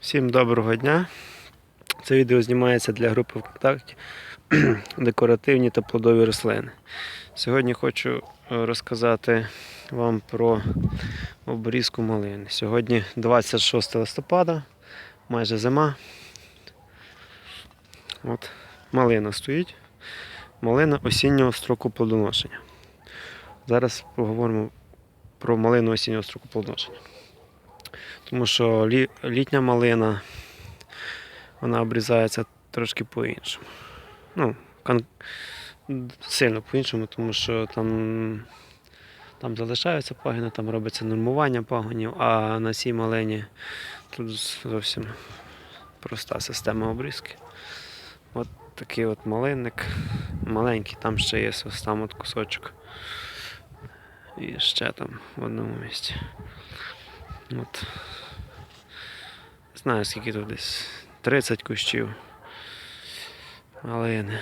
Всім доброго дня. Це відео знімається для групи ВКонтакті декоративні та плодові рослини. Сьогодні хочу е, розказати вам про обрізку малини. Сьогодні 26 листопада, майже зима. От малина стоїть. Малина осіннього строку плодоношення. Зараз поговоримо про малину осіннього строку плодоношення. Тому що лі, літня малина вона обрізається трошки по-іншому. Ну, кон... сильно по-іншому, тому що там, там залишаються пагони, там робиться нормування пагонів, а на цій малині тут зовсім проста система обрізки. От такий от малинник. Маленький, там ще є ось там от кусочок. І ще там в одному місці. От. Знаю, скільки тут десь 30 кущів. Малини.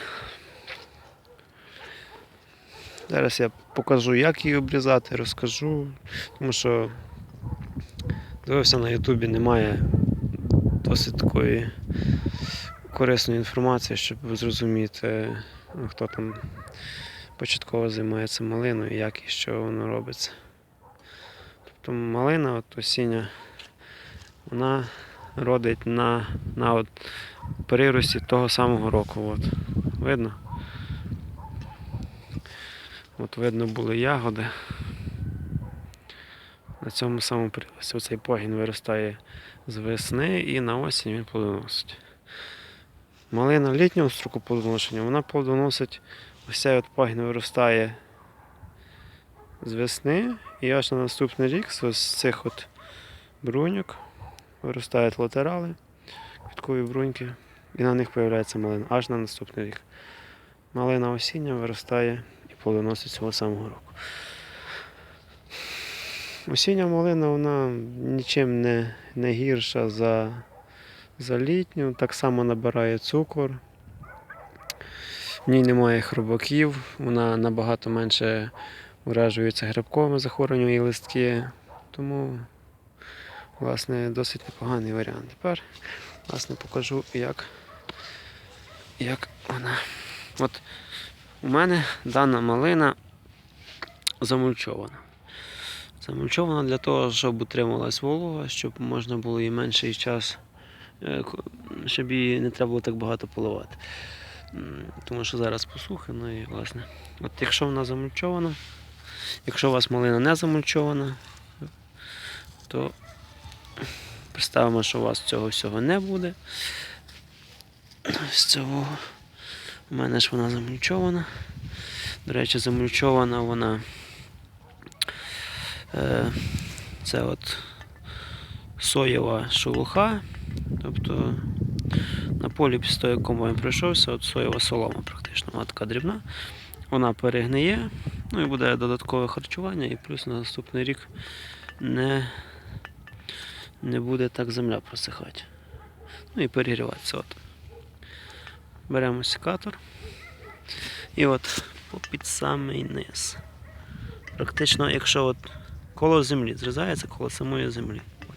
Зараз я покажу, як її обрізати, розкажу, тому що дивився на Ютубі, немає досить такої корисної інформації, щоб зрозуміти, ну, хто там початково займається малиною, як і що воно робиться. Тобто малина от осіння, вона родить на, на от прирості того самого року. От. Видно? От видно були ягоди. На цьому самому прирості. Оцей погін виростає з весни і на осінь він плодоносить. Малина літнього строку плодоношення, вона плодоносить, ось цей от пагін виростає з весни і аж на наступний рік з цих от бруньок виростають латерали, квіткові бруньки, і на них з'являється малина аж на наступний рік. Малина осіння виростає і плодоносить цього самого року. Осіння малина вона нічим не, не гірша за, за літню, так само набирає цукор. В ній немає хробаків, вона набагато менше уражується грибковими захворюваннями і листки. Тому власне, досить непоганий варіант. Тепер власне, покажу, як, як вона. От у мене дана малина замульчована. Замульчована для того, щоб утримувалась волога, щоб можна було її менший час, е, щоб її не треба було так багато поливати. Тому що зараз посухи, ну і власне. От якщо вона замульчована, якщо у вас малина не замульчована, то Представимо, що у вас цього всього не буде. З цього у мене ж вона замульчована. До речі, замульчована вона. Е, це от соєва шелуха. Тобто на полі після того, як комбайн пройшовся, от соєва солома практично, вона така дрібна. Вона перегниє, ну і буде додаткове харчування, і плюс на наступний рік не не буде так земля просихати. Ну і перегріватися. От. Беремо секатор. І от під самий низ. Практично, якщо от коло землі зрізається коло самої землі. От.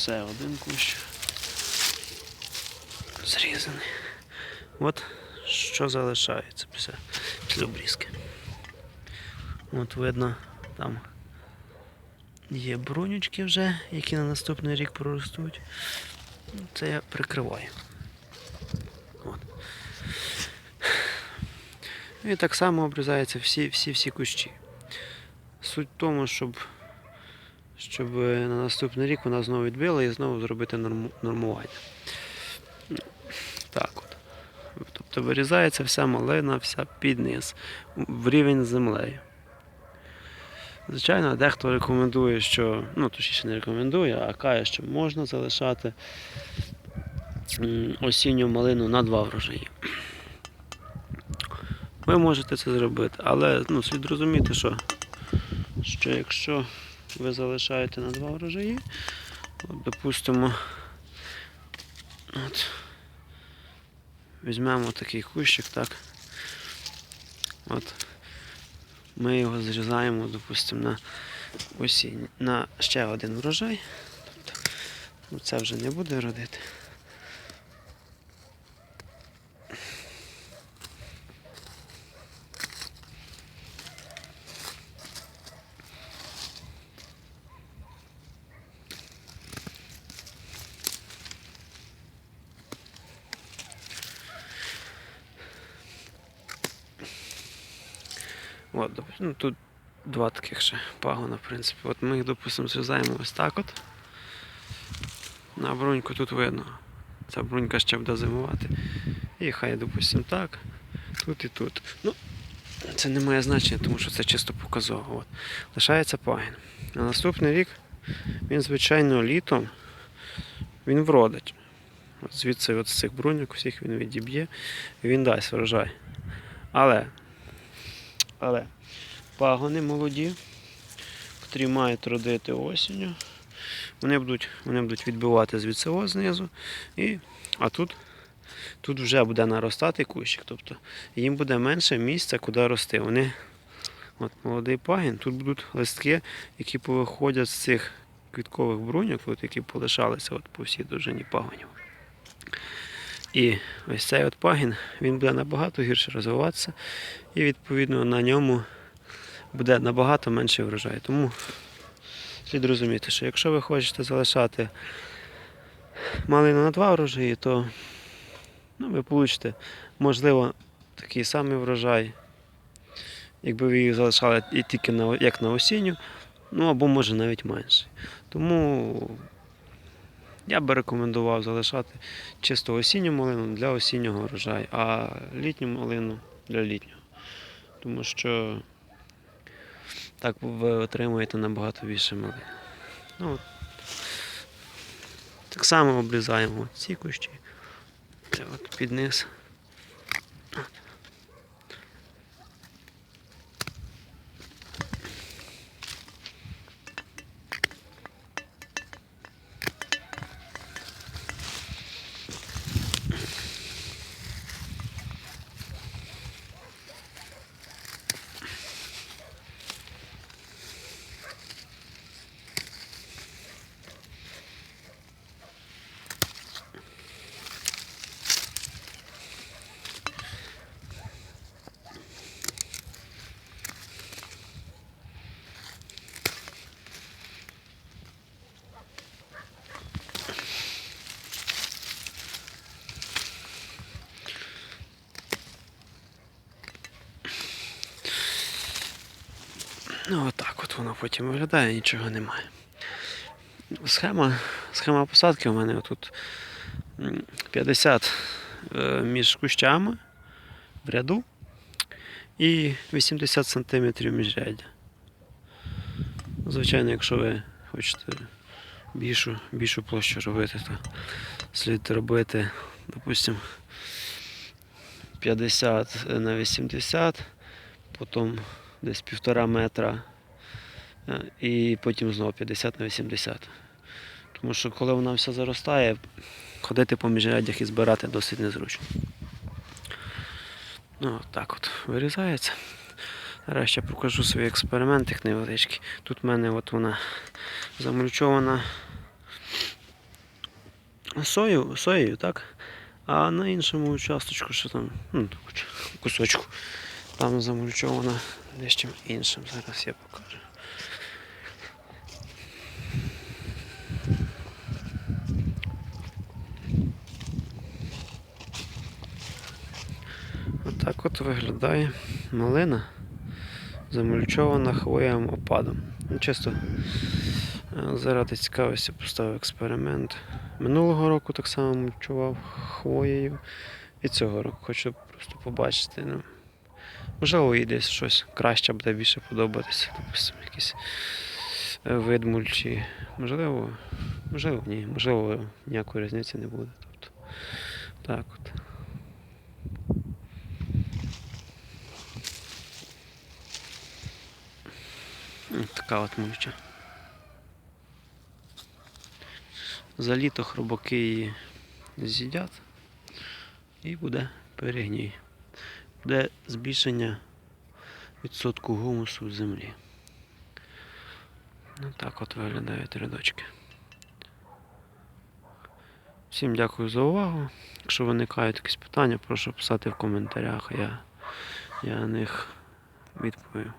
Все, один кущ. Зрізаний. От що залишається після, після обрізки. От видно, там є брунючки вже, які на наступний рік проростуть. Це я прикриваю. От. І так само обрізаються всі, всі, всі кущі. Суть в тому, щоб щоб е, на наступний рік вона знову відбила і знову зробити норму- нормування. Так от. Тобто вирізається вся малина, вся під в рівень з землею. Звичайно, дехто рекомендує, що, ну точніше не рекомендує, а каже, що можна залишати осінню малину на два врожаї. ви можете це зробити. Але ну, слід розуміти, що, що якщо ви залишаєте на два врожаї, допустимо, от, візьмемо такий кущик, так. От, ми його зрізаємо, допустимо, на осінь, на ще один врожай. Тобто, ну, це вже не буде родити. От, ну, тут два таких ще пагона, в принципі. От ми їх, допустимо, зрізаємо ось так от. На бруньку тут видно. Ця брунька ще буде зимувати. І хай, допустимо, так. Тут і тут. Ну, це не має значення, тому що це чисто показово. От. Лишається пагін. На наступний рік він, звичайно, літом він вродить. От звідси от з цих бруньок всіх він відіб'є і він дасть врожай. Але але пагони молоді, котрі мають родити осінню, вони будуть, вони будуть відбивати звідси ось знизу. І, а тут, тут вже буде наростати кущик. Тобто їм буде менше місця, куди рости. Вони, от молодий пагін, тут будуть листки, які повиходять з цих квіткових бруньок, от, які полишалися от, по всій довжині пагонів. І ось цей от пагін, він буде набагато гірше розвиватися, і відповідно на ньому буде набагато менше врожай. Тому слід розуміти, що якщо ви хочете залишати малину на два врожаї, то ну, ви получите, можливо, такий самий врожай, якби ви їх залишали і тільки на, як на осінню, ну або може навіть менше. Тому я би рекомендував залишати чисто осінню малину для осіннього врожаю, а літню малину для літнього. Тому що так ви отримуєте набагато більше малин. Ну. Так само обрізаємо ці кущі. От під низ. Ну, отак от воно потім виглядає, нічого немає. Схема, схема посадки у мене тут 50 е, між кущами в ряду і 80 см міжряддя. Звичайно, якщо ви хочете більшу, більшу площу робити, то слід робити, допустимо, 50 на 80, потім десь півтора метра, е, і потім знову 50 на 80. Тому що коли вона вся заростає, ходити по міжряддях і збирати досить незручно. Ну, так от вирізається. Зараз ще покажу свій експериментик невеличкий. Тут в мене от вона замульчована сою, соєю, так? А на іншому участочку, що там, ну, кусочку, там замульчована дещо іншим. Зараз я покажу. Отак от виглядає малина, замульчована хвоєвим опадом. Ну, чисто е, заради цікавості поставив експеримент. Минулого року так само мульчував хвоєю. І цього року хочу просто побачити. Ну, Можливо, десь щось краще буде більше подобатися. Допустим, якийсь е, видмуль чи можливо, можливо, ні, можливо, ніякої різниці не буде. Тобто, так от. Така от мульча. За літо хробаки її з'їдять і буде перегній. Буде збільшення відсотку гумусу в землі. Ну, так от виглядають рядочки. Всім дякую за увагу. Якщо виникають якісь питання, прошу писати в коментарях. Я, я на них відповім.